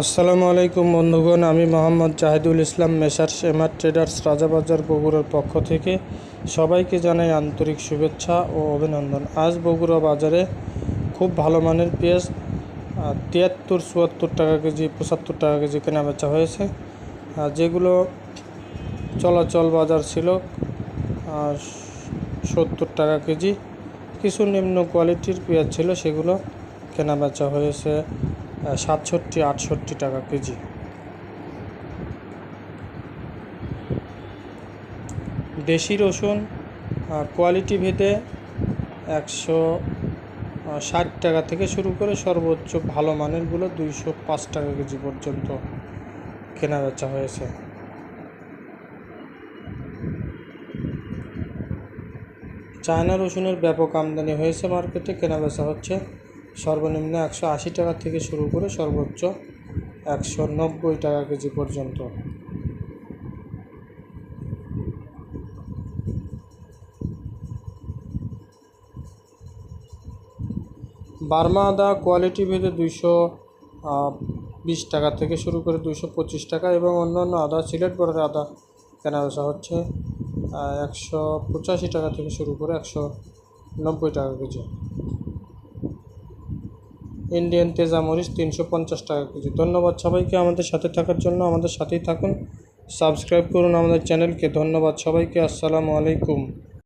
আসসালামু আলাইকুম বন্ধুগণ, আমি Mohammad Zahidul Islam messrs MR traders Rajabazar বগুড়ার পক্ষ থেকে সবাইকে জানাই আন্তরিক শুভেচ্ছা ও অভিনন্দন। আজ বগুড়া বাজারে খুব ভালো মানের পেঁয়াজ তিয়াত্তর, চুয়াত্তর টাকা কেজি, পঁচাত্তর টাকা কেজি কেনা বেচা হয়েছে যেগুলো চলাচল বাজার ছিল সত্তর টাকা কেজি। কিছু নিম্ন কোয়ালিটির পেঁয়াজ ছিল, সেগুলো কেনা বেচা হয়েছে। সাতষট্টি, আটষট্টি টাকা কেজি। দেশি রসুন কোয়ালিটি ভেদে একশো ষাট টাকা থেকে শুরু করে সর্বোচ্চ ভালো মানেরগুলো দুইশো পাঁচ টাকা কেজি পর্যন্ত কেনা বেচা হয়েছে। চায়না রসুনের ব্যাপক আমদানি হয়েছে মার্কেটে, কেনা বেচা হচ্ছে সর্বনিম্ন একশো আশি টাকা থেকে শুরু করে সর্বোচ্চ একশো নব্বই টাকা কেজি পর্যন্ত। বার্মা আদা কোয়ালিটি ভেদে দুইশো বিশ টাকা থেকে শুরু করে দুইশো পঁচিশ টাকা এবং অন্যান্য আদা সিলেট বর্ডার আদা কেনা বেচা হচ্ছে একশো পঁচাশি টাকা থেকে শুরু করে একশো নব্বই টাকা কেজি। ইন্ডিয়ান তেজা মরিচ তিনশো পঞ্চাশ টাকা কেজি। ধন্যবাদ সবাইকে আমাদের সাথে থাকার জন্য, আমাদের সাথেই থাকুন। সাবস্ক্রাইব করুন আমাদের চ্যানেলকে ধন্যবাদ সবাইকে। আসসালামু আলাইকুম।